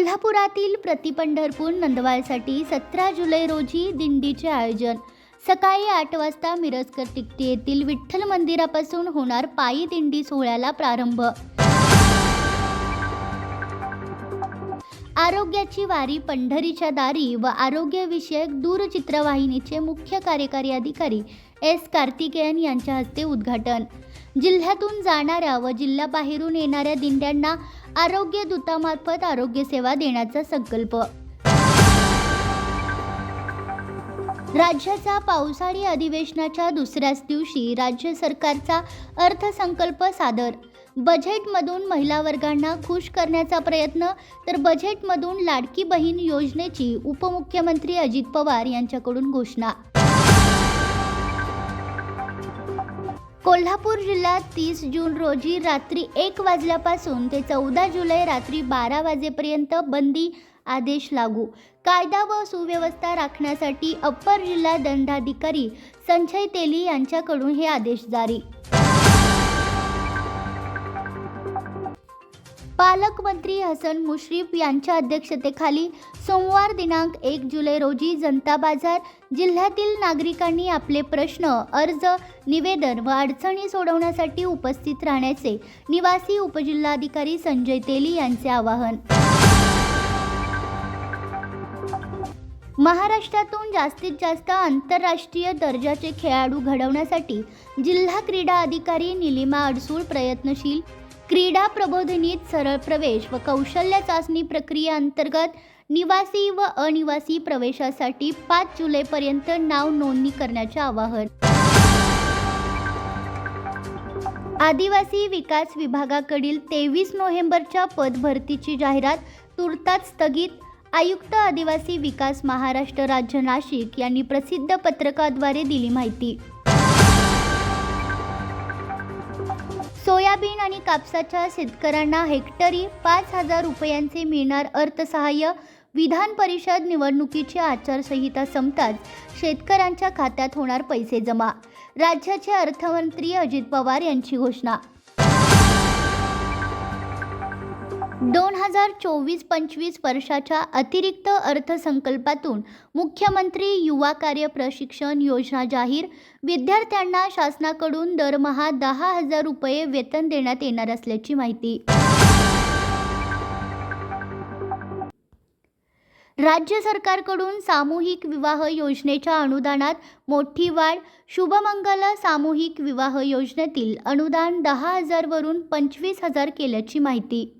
कोल्हापुरातील प्रतिपंढरपूर नंदवाळसाठी सतरा जुलै रोजी दिंडीचे आयोजन. सकाळी आठ वाजता मिरजकर तिकटी येथील विठ्ठल मंदिरापासून होणार पायी दिंडी सोहळ्याला प्रारंभ. आरोग्याची वारी पंढरीच्या दारी व आरोग्यविषयक दूरचित्रवाहिनीचे मुख्य कार्यकारी अधिकारी एस कार्तिकेयन यांच्या हस्ते उद्घाटन. जिल्ह्यातून जाणाऱ्या व जिल्ह्याबाहेरून येणाऱ्या दिंड्यांना आरोग्य दूतामार्फत आरोग्य सेवा देण्याचा संकल्प. राज्याचा पावसाळी अधिवेशनाच्या दुसऱ्याच दिवशी राज्य सरकारचा अर्थसंकल्प सादर. बजेटमधून महिला वर्गांना खुश करण्याचा प्रयत्न तर बजेटमधून लाडकी बहीण योजनेची उपमुख्यमंत्री अजित पवार यांच्याकडून घोषणा. कोल्हापूर जिल्ह्यात तीस जून रोजी रात्री एक वाजल्यापासून ते चौदा जुलै रात्री बारा वाजेपर्यंत बंदी आदेश लागू. कायदा व सुव्यवस्था राखण्यासाठी अप्पर जिल्हा दंडाधिकारी संजय तेली यांच्याकडून हे आदेश जारी. पालकमंत्री हसन मुश्रीफ यांच्या अध्यक्षतेखाली सोमवार दिनांक एक जुलै रोजी जनता बाजार जिल्ह्यातील नागरिकांनी आपले प्रश्न अर्ज निवेदन व अडचणी सोडवण्यासाठी उपस्थित राहण्याचे निवासी उपजिल्हाधिकारी संजय तेली यांचे आवाहन. महाराष्ट्रातून जास्तीत जास्त आंतरराष्ट्रीय दर्जाचे खेळाडू घडवण्यासाठी जिल्हा क्रीडा अधिकारी निलिमा अडसूळ प्रयत्नशील क्रीडा प्रबोधिनीत सरळ प्रवेश व कौशल्य चाचणी प्रक्रियेअंतर्गत निवासी व अनिवासी प्रवेशासाठी पाच जुलैपर्यंत नाव नोंदणी करण्याचे आवाहन. आदिवासी विकास विभागाकडील तेवीस नोव्हेंबरच्या पदभरतीची जाहिरात तुर्ताच स्थगित. आयुक्त आदिवासी विकास महाराष्ट्र राज्य नाशिक यांनी प्रसिद्ध पत्रकाद्वारे दिली माहिती. सोयाबीन आणि कापसाच्या शेतकऱ्यांना हेक्टरी पाच हजार रुपयांचे मिळणार अर्थसहाय्य विधान परिषद निवडणुकीची आचारसंहिता संपताच शेतकऱ्यांच्या खात्यात होणार पैसे जमा. राज्याचे अर्थमंत्री अजित पवार यांची घोषणा. दोन हजार चोवीस पंचवीस वर्षाच्या अतिरिक्त अर्थसंकल्पातून मुख्यमंत्री युवा कार्य प्रशिक्षण योजना जाहीर. विद्यार्थ्यांना शासनाकडून दरमहा दहा हजार रुपये वेतन देण्यात येणार असल्याची माहिती. राज्य सरकारकडून सामूहिक विवाह योजनेच्या अनुदानात मोठी वाढ. शुभमंगल सामूहिक विवाह योजनेतील अनुदान दहा हजारवरून पंचवीस हजार केल्याची माहिती.